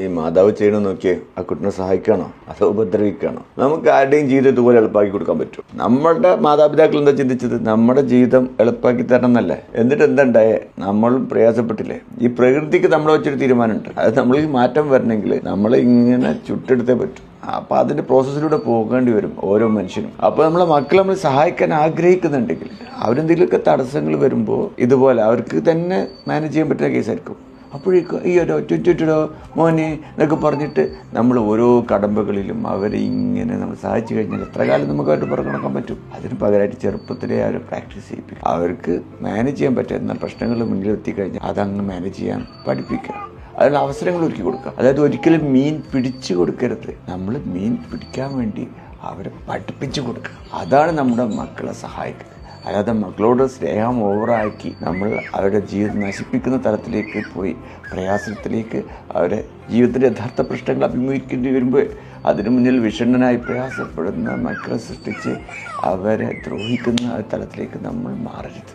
ഈ മാതാവ് ചെയ്യണം നോക്കിയേ ആ കുട്ടിനെ സഹായിക്കണോ? അതോ ഉപദ്രവിക്കണോ? നമുക്ക് ആരുടെയും ജീവിതം ഇതുപോലെ എളുപ്പമാക്കി കൊടുക്കാൻ പറ്റും. നമ്മളുടെ മാതാപിതാക്കൾ എന്താ ചിന്തിച്ചത്? നമ്മുടെ ജീവിതം എളുപ്പമാക്കി തരണം എന്നല്ലേ എന്നിട്ട് എന്തുണ്ടായേ? നമ്മളും പ്രയാസപ്പെട്ടില്ലേ? ഈ പ്രകൃതിക്ക് നമ്മളെ വെച്ചൊരു തീരുമാനമുണ്ട്. അത് നമ്മൾ മാറ്റം വരണമെങ്കിൽ നമ്മൾ ഇങ്ങനെ ചുട്ടെടുത്തേ പറ്റും. അപ്പോൾ അതിന്റെ പ്രോസസ്സിലൂടെ പോകേണ്ടി വരും ഓരോ മനുഷ്യനും. അപ്പോൾ നമ്മളെ മക്കൾ നമ്മൾ സഹായിക്കാൻ ആഗ്രഹിക്കുന്നുണ്ടെങ്കിൽ അവരെന്തെങ്കിലുമൊക്കെ തടസ്സങ്ങൾ വരുമ്പോൾ ഇതുപോലെ അവർക്ക് തന്നെ മാനേജ് ചെയ്യാൻ പറ്റുന്ന കേസായിരിക്കും അപ്പോഴേക്കും ഒരു ചുറ്റിട്ടോ മോനെ എന്നൊക്കെ പറഞ്ഞിട്ട് നമ്മൾ ഓരോ കടമ്പകളിലും അവരെ ഇങ്ങനെ നമ്മൾ സഹായിച്ചു കഴിഞ്ഞാൽ എത്ര കാലം നമുക്ക് പുറകണക്കാൻ പറ്റും? അതിന് പകരമായിട്ട് ചെറുപ്പത്തിലേ അവരെ പ്രാക്ടീസ് ചെയ്യിപ്പിക്കും. അവർക്ക് മാനേജ് ചെയ്യാൻ പറ്റുന്ന പ്രശ്നങ്ങൾ മുന്നിൽ എത്തിക്കഴിഞ്ഞാൽ അതങ്ങ് മാനേജ് ചെയ്യാൻ പഠിപ്പിക്കുക അതിനുള്ള അവസരങ്ങൾ ഒരുക്കി കൊടുക്കുക അതായത് ഒരിക്കലും മീൻ പിടിച്ചു കൊടുക്കരുത്. നമ്മൾ മീൻ പിടിക്കാൻ വേണ്ടി അവരെ പഠിപ്പിച്ചു കൊടുക്കുക. അതാണ് നമ്മുടെ മക്കളെ സഹായിക്കുന്നത് അല്ലാതെ മക്കളോട് സ്നേഹം ഓവറാക്കി നമ്മൾ അവരുടെ ജീവിതം നശിപ്പിക്കുന്ന തരത്തിലേക്ക് പോയി പ്രയാസത്തിലേക്ക് അവരെ ജീവിതത്തിന്റെ യഥാർത്ഥ പ്രശ്നങ്ങൾ അഭിമുഖിക്കേണ്ടി വരുമ്പോൾ അതിനു മുന്നിൽ വിഷണ്ണനായി പ്രയാസപ്പെടുന്ന മക്കളെ സൃഷ്ടിച്ച് അവരെ ദ്രോഹിക്കുന്ന തലത്തിലേക്ക് നമ്മൾ മാറരുത്.